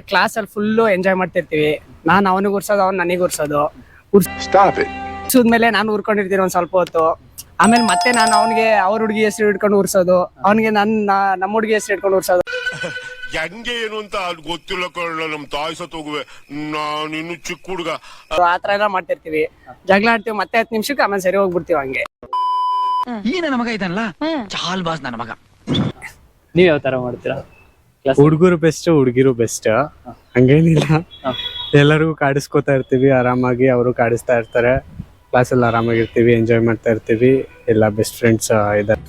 Class ಅಲ್ಲಿ full enjoy ಮಾಡ್ತಿರ್ತೀವಿ. ನಾನು ಅವನಿಗೆ ಉರ್ಸೋದು ಅವ್ನು ನನಗೆ ಉರ್ಸೋದು. ಉರ್ಸಿದ್ಮೇಲೆ ನಾನು ಉರ್ಕೊಂಡಿರ್ತೀನಿ ಒಂದ್ ಸ್ವಲ್ಪ ಹೊತ್ತು. ಆಮೇಲೆ ಮತ್ತೆ ನಾನು ಅವನಿಗೆ ಅವ್ರ ಹುಡುಗಿ ಹೆಸರು ಹಿಡ್ಕೊಂಡು ಉರ್ಸೋದು. ಅವನಿಗೆ ನನ್ನ ನಮ್ಮ ಹುಡುಗಿ ಹೆಸರು ಹಿಡ್ಕೊಂಡು ಉರ್ಸೋದು. ಹೆಂಗೆ ಏನು ಅಂತ ಗೊತ್ತಿಲ್ಲ ಕಳ್ಳ ನಮ್ ತಾಯಿ ಸತ್ತೋಗುವೆ ನಾನು ಇನ್ನು ಚಿಕ್ಕ ಹುಡುಗ. ಆ ಥರ ಎಲ್ಲ ಮಾಡ್ತಿರ್ತೀವಿ. ಜಗಳ ಆಡ್ತೀವಿ ಮತ್ತೆ ಹತ್ತು ನಿಮಿಷಕ್ಕೆ ಆಮೇಲೆ ಸರಿ ಹೋಗ್ಬಿಡ್ತೀವಿ ಹಂಗೆ. ಈ ನನ್ನ ಮಗ ಇದ್ದಾನಲ್ಲ? ಚಾಲ್ ಬಾಸ್ ನನ್ನ ಮಗ. ನೀವ್ ಯಾವ ತರ ಮಾಡ್ತೀರಾ? ಹುಡುಗರು ಬೆಸ್ಟ್ ಹುಡುಗಿರು ಬೆಸ್ಟ್ ಹಂಗೇನಿಲ್ಲ. ಎಲ್ಲರಿಗೂ ಕಾಡಿಸ್ಕೊತಾ ಇರ್ತೀವಿ ಆರಾಮಾಗಿ ಅವರು ಕಾಡಿಸ್ತಾ ಇರ್ತಾರೆ. ಕ್ಲಾಸಲ್ಲಿ ಆರಾಮಾಗಿರ್ತೀವಿ ಎಂಜಾಯ್ ಮಾಡ್ತಾ ಇರ್ತೀವಿ. ಎಲ್ಲ ಬೆಸ್ಟ್ ಫ್ರೆಂಡ್ಸ್ ಇದ್ದಾರೆ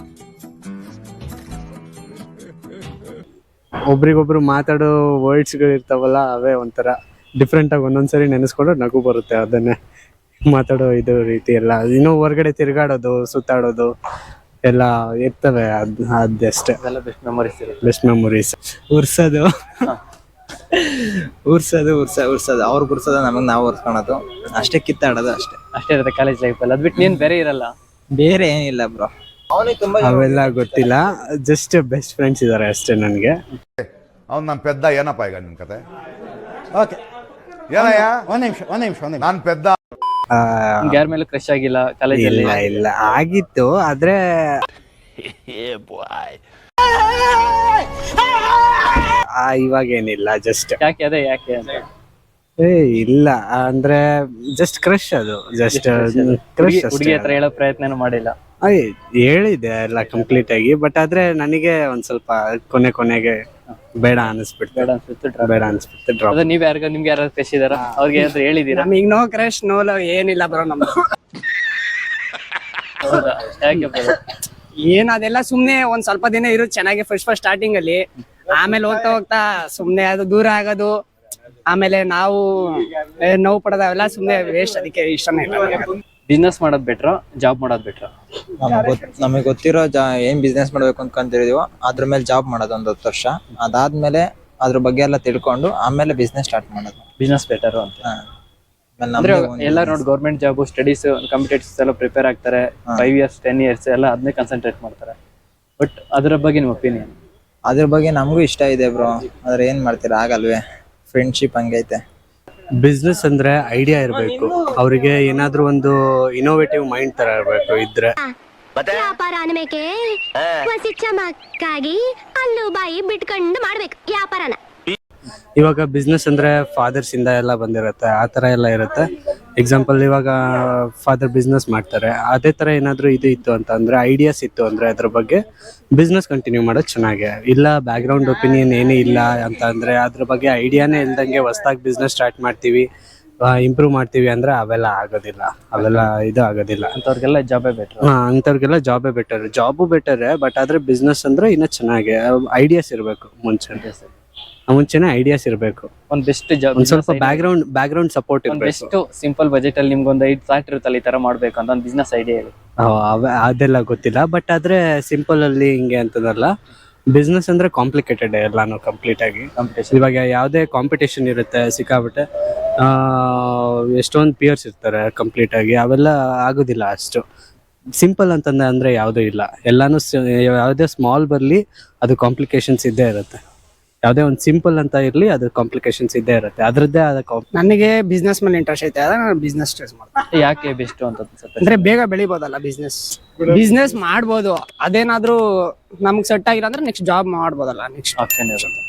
ಒಬ್ರಿಗೊಬ್ರು ಮಾತಾಡೋ ವರ್ಡ್ಸ್ಗಳು ಇರ್ತಾವಲ್ಲ ಅವೇ ಒಂಥರ ಡಿಫ್ರೆಂಟ್ ಆಗಿ ಒಂದೊಂದ್ಸರಿ ನೆನೆಸ್ಕೊಂಡು ನಗು ಬರುತ್ತೆ ಅದನ್ನೇ. ಮಾತಾಡೋ ಇದು ರೀತಿ ಎಲ್ಲ. ಇನ್ನೂ ಹೊರ್ಗಡೆ ತಿರ್ಗಾಡೋದು ಸುತ್ತಾಡೋದು ಎಲ್ಲ ಇರ್ತವೆ ಅದ್ ಅದಷ್ಟೇ ಅದೆಲ್ಲ ಬೆಸ್ಟ್ ಮೆಮೊರೀಸ್ ಇರುತ್ತೆ. ಬೆಸ್ಟ್ ಮೆಮೊರೀಸ್ ಉರ್ಸೋದು. ಉರ್ಸೋದು ಉರ್ಸ ಉರ್ಸೋದು. ಅವ್ರಿಗೆ ಉರ್ಸೋದು ನಮಗೆ ನಾವು ಉರ್ಸ್ಕೊಳೋದು. ಅಷ್ಟೇ ಕಿತ್ತಾಡೋದು ಅಷ್ಟೇ. ಅಷ್ಟೇ ಇರುತ್ತೆ ಕಾಲೇಜ್ ಲೈಫ್ ಅಲ್ಲಿ. ಅದ್ ಬಿಟ್ಟು ನೀನ್ ಬೇರೆ ಇರಲ್ಲ. ಬೇರೆ ಏನಿಲ್ಲ ಬ್ರೋ. ಅವನಿಗೆ ತುಂಬಾ ಅವೆಲ್ಲ ಗೊತ್ತಿಲ್ಲ. ಜಸ್ಟ್ ಬೆಸ್ಟ್ ಫ್ರೆಂಡ್ಸ್ ಇದ್ದಾರೆ ಅಷ್ಟೇ ನನಗೆ. ಅವ್ನು ನಮ್ಮ ಪೆದ್ದ ಏನಪ್ಪ ಈಗ ನಿಮ್ಮ ಕತೆ? ಓಕೆ ಏನಯ್ಯ? ಒಂದು ನಿಮಿಷ ಒಂದು ನಿಮಿಷ ಒಂದು ನಿಮಿಷ. ನಾನ್ ಪೆದ್ದ ಯಾರ ಮೇಲೂ ಕ್ರಶ್ ಆಗಿಲ್ಲ ಕಾಲೇಜಲ್ಲಿ ಇಲ್ಲ ಇಲ್ಲ. ಆಗಿತ್ತು ಆದ್ರೆ ಆ, ಇವಾಗ ಏನಿಲ್ಲ ಜಸ್ಟ್ ಯಾಕೆ ಅದೇ ಯಾಕೆ ಅಂತ? ಏ ಇಲ್ಲ. ಅಂದ್ರೆ ಜಸ್ಟ್ ಕ್ರಶ್ ಅದು. ಜಸ್ಟ್ ಕ್ರಶ್ ಹುಡುಗಿ- ಹುಡುಗಿ ಹತ್ರ ಹೇಳೋ ಪ್ರಯತ್ನನೂ ಮಾಡಿಲ್ಲ. ಹೇಳಿದೆ ಎಲ್ಲ ಕಂಪ್ಲೀಟ್ ಆಗಿ ಬಟ್ ಆದ್ರೆ ನನಗೆ ಒಂದ್ ಸ್ವಲ್ಪ ಕೊನೆ ಕೊನೆಗೆ ಬೇಡ ಅನಿಸ್ಬಿಡ್ತು. ಬೇಡ ಅನ್ಸುತ್ತೆ drop. ಬೇಡ ಅನಿಸ್ಬಿಡ್ತು ಡ್ರಾಪ್ ಅದೇ ನೀವ್ ಯಾರಿಗ ನಿಮ್ಗೆ ಯಾರು ಕ್ರಶ್ ಇದಾರ ಅವ್ರಿಗೆ ಏನಾದ್ರು ಹೇಳಿದೀರಾ? ನಮಗೆ ನೋ ಕ್ರಶ್ ನೋ ಲವ್ ಏನಿಲ್ಲ ಬರೋ ನಮ್ದು. ಹೌದಾ? ಯಾಕೆ bro? ಏನ್ ಅದೆಲ್ಲ ಸುಮ್ನೆ ಒಂದ್ ಸ್ವಲ್ಪ ದಿನ ಇರೋದು ಚೆನ್ನಾಗಿ ಫಸ್ಟ್ ಫಸ್ಟ್ ಸ್ಟಾರ್ಟಿಂಗ್ ಅಲ್ಲಿ. ಆಮೇಲೆ ಹೋಗ್ತಾ ಹೋಗ್ತಾ ಸುಮ್ನೆ ಅದು ದೂರ ಆಗೋದು. ಆಮೇಲೆ ನಾವು ಏ, ನೋವು ಪಡೋದು ಅವೆಲ್ಲ ಸುಮ್ನೆ ವೇಸ್ಟ್ ಅದಕ್ಕೆ ಇಷ್ಟನೇ. ಇಲ್ಲ ನನಗೆ. ಬಿಸ್ನೆಸ್ ಮಾಡೋದ್ ಬೆಟ್ರ ಜಾಬ್ ಮಾಡೋದ್ ಬೆಟ್ರ ನಮಗೆ ಗೊತ್ ನಮಗೆ ಗೊತ್ತಿರೋ ಜಾ ಏನ್ ಬಿಸ್ನೆಸ್ ಮಾಡ್ಬೇಕು ಅನ್ಕೊಂತಿದೀವೋ ಅದ್ರ ಮೇಲೆ ಜಾಬ್ ಮಾಡೋದು ಒಂದ್ ಹತ್ತು ವರ್ಷ. ಅದಾದ್ಮೇಲೆ ಅದ್ರ ಬಗ್ಗೆ ಎಲ್ಲ ತಿಳ್ಕೊಂಡು ಆಮೇಲೆ ಬಿಸ್ನೆಸ್ ಸ್ಟಾರ್ಟ್ ಮಾಡೋದು. ಬಿಸ್ನೆಸ್ ಬೆಟರ್ ಅಂತ. ಹಾ. ಆಮೇಲೆ ಅಂದ್ರೆ ನಮ್ದೇ ಒಂದು ಎಲ್ಲ ನೋಡಿ ಗೌರ್ಮೆಂಟ್ ಜಾಬ್ ಸ್ಟಡೀಸ್ ಕಾಂಪಿಟೇಟಿವ್ಸ್ ಎಲ್ಲ ಪ್ರಿಪೇರ್ ಆಗ್ತಾರೆ. ಫೈವ್ ಇಯರ್ಸ್ ಟೆನ್ ಇಯರ್ಸ್ ಎಲ್ಲ ಅದನ್ನೇ ಕನ್ಸಂಟ್ರೇಟ್ ಮಾಡ್ತಾರೆ. ಬಟ್ ಅದ್ರ ಬಗ್ಗೆ ನಿಮ್ಮ ಒಪಿನಿಯನ್ ಅದ್ರ ಬಗ್ಗೆ ನಮಗೂ ಇಷ್ಟ ಇದೆ ಬ್ರೋ ಆದ್ರೆ ಏನ್ ಮಾಡ್ತೀರಾ ಆಗಲ್ವೇ. ಫ್ರೆಂಡ್ಶಿಪ್ ಹಂಗೈತೆ. ಬಿಸ್ನೆಸ್ ಅಂದ್ರೆ ಐಡಿಯಾ ಇರಬೇಕು. ಅವರಿಗೆ ಏನಾದ್ರೂ ಒಂದು ಇನೋವೇಟಿವ್ ಮೈಂಡ್ ತರ ಇರಬೇಕು ಇದ್ರೆ. ವ್ಯಾಪಾರ ಅನ್ಬೇಕೆ ಹೊಸಿ ಚಮಕ್ಕಾಗಿ ಅಲ್ಲು ಬಾಯಿ ಬಿಟ್ಕೊಂಡು ಮಾಡ್ಬೇಕು ವ್ಯಾಪಾರನ. ಇವಾಗ ಬಿಸ್ನೆಸ್ ಅಂದ್ರೆ ಫಾದರ್ಸ್ ಇಂದ ಎಲ್ಲ ಬಂದಿರತ್ತೆ ಆ ತರ ಎಲ್ಲ ಇರುತ್ತೆ. ಎಕ್ಸಾಂಪಲ್ ಇವಾಗ ಫಾದರ್ ಬಿಸ್ನೆಸ್ ಮಾಡ್ತಾರೆ. ಅದೇ ತರ ಏನಾದರೂ ಇದು ಇತ್ತು ಅಂತ ಅಂದ್ರೆ ಐಡಿಯಾಸ್ ಇತ್ತು ಅಂದ್ರೆ ಅದ್ರ ಬಗ್ಗೆ ಬಿಸ್ನೆಸ್ ಕಂಟಿನ್ಯೂ ಮಾಡೋದು ಚೆನ್ನಾಗೆ. ಇಲ್ಲ ಬ್ಯಾಕ್ ಗ್ರೌಂಡ್ ಒಪಿನಿಯನ್ ಏನೂ ಇಲ್ಲ ಅಂತ ಅಂದ್ರೆ ಅದ್ರ ಬಗ್ಗೆ ಐಡಿಯಾನೇ ಇಲ್ದಂಗೆ ಹೊಸ್ದಾಗಿ ಬಿಸ್ನೆಸ್ ಸ್ಟಾರ್ಟ್ ಮಾಡ್ತೀವಿ ಇಂಪ್ರೂವ್ ಮಾಡ್ತೀವಿ ಅಂದ್ರೆ ಅವೆಲ್ಲ ಆಗೋದಿಲ್ಲ. ಅವೆಲ್ಲ ಇದು ಆಗೋದಿಲ್ಲ. ಅಂಥವ್ರಿಗೆಲ್ಲ ಜಾಬೇ ಬೆಟರ್ ಹಾಂ ಅಂಥವ್ರಿಗೆಲ್ಲ ಜಾಬೇ ಬೆಟರ್ ಜಾಬು ಬೆಟರ್ ಬಟ್ ಆದರೆ ಬಿಸ್ನೆಸ್ ಅಂದ್ರೆ ಇನ್ನೂ ಚೆನ್ನಾಗೆ. ಐಡಿಯಾಸ್ ಇರಬೇಕು ಮುಂಚೆ. ಮುಂಚೆನೆ ಐಡಿಯಾಸ್ ಇರಬೇಕು. ಒಂದು ಬೆಸ್ಟ್ ಜಾಬ್ ಒಂದ್ ಸ್ವಲ್ಪ background background background support ಒಂದ್ ಇರಬೇಕು. ಬೆಸ್ಟ್ ಸಿಂಪಲ್ ಬಜೆಟ್ ಅಲ್ಲಿ ನಿಮ್ಗೆ ಒಂದು ಐದು ಫ್ಲಾಟ್ ಇರುತ್ತಲ್ಲ ಈ ತರ ಮಾಡಬೇಕು ಅಂತ ಒಂದು ಬಿಸ್ನೆಸ್ ಐಡಿಯಾ ಹೇಳಿ. ಅದೆಲ್ಲ ಗೊತ್ತಿಲ್ಲ ಬಟ್ ಆದ್ರೆ ಸಿಂಪಲ್ ಅಲ್ಲಿ ಹಿಂಗೆ ಅಂತದಲ್ಲ ಬಿಸ್ನೆಸ್ ಅಂದ್ರೆ ಕಾಂಪ್ಲಿಕೇಟೆಡ್ ಎಲ್ಲಾನು ಕಂಪ್ಲೀಟ್ ಆಗಿ. ಕಾಂಪಿಟೇಷನ್ ಇವಾಗ ಯಾವುದೇ ಕಾಂಪಿಟೇಷನ್ ಇರುತ್ತೆ ಸಿಕ್ಕಾಬಿಟ್ಟೆ ಎಷ್ಟೊಂದು ಪಿಯರ್ಸ್ ಇರ್ತಾರೆ ಕಂಪ್ಲೀಟ್ ಆಗಿ ಅವೆಲ್ಲ ಆಗೋದಿಲ್ಲ ಅಷ್ಟು. ಸಿಂಪಲ್ ಅಂತಂದ್ರೆ ಅಂದ್ರೆ ಯಾವುದೂ ಇಲ್ಲ. ಎಲ್ಲಾನು ಯಾವುದೇ ಸ್ಮಾಲ್ ಬರಲಿ ಅದು ಕಾಂಪ್ಲಿಕೇಶನ್ಸ್ ಇದ್ದೇ ಇರುತ್ತೆ. ಯಾವುದೇ ಒಂದು ಸಿಂಪಲ್ ಅಂತ ಇರಲಿ ಅದು ಕಾಂಪ್ಲಿಕೇಶನ್ಸ್ ಇದ್ದೇ ಇರುತ್ತೆ. ಅದರದ್ದೇ ಆದ ನನಗೆ ಬಿಸ್ನೆಸ್ ಮೇಲೆ ಇಂಟ್ರೆಸ್ಟ್ ಐತೆ ಅದ ನಾನು ಬಿಸ್ನೆಸ್ ಚೂಸ್ ಮಾಡ್ತೀನಿ. ಯಾಕೆ ಬೆಸ್ಟ್ ಅಂತ ಅನ್ಸುತ್ತೆ ಅಂದ್ರೆ ಬೇಗ ಬೆಳಿಬೋದಲ್ಲ ಬಿಸ್ನೆಸ್ ಬಿಸ್ನೆಸ್ ಮಾಡ್ಬೋದು. ಅದೇನಾದ್ರೂ ನಮ್ಗೆ ಸೆಟ್ ಆಗಿಲ್ಲ ಅಂದ್ರೆ ನೆಕ್ಸ್ಟ್ ಜಾಬ್ ಮಾಡ್ಬೋದಲ್ಲ ನೆಕ್ಸ್ಟ್ ಆಪ್ಷನ್ ಇರುತ್ತೆ.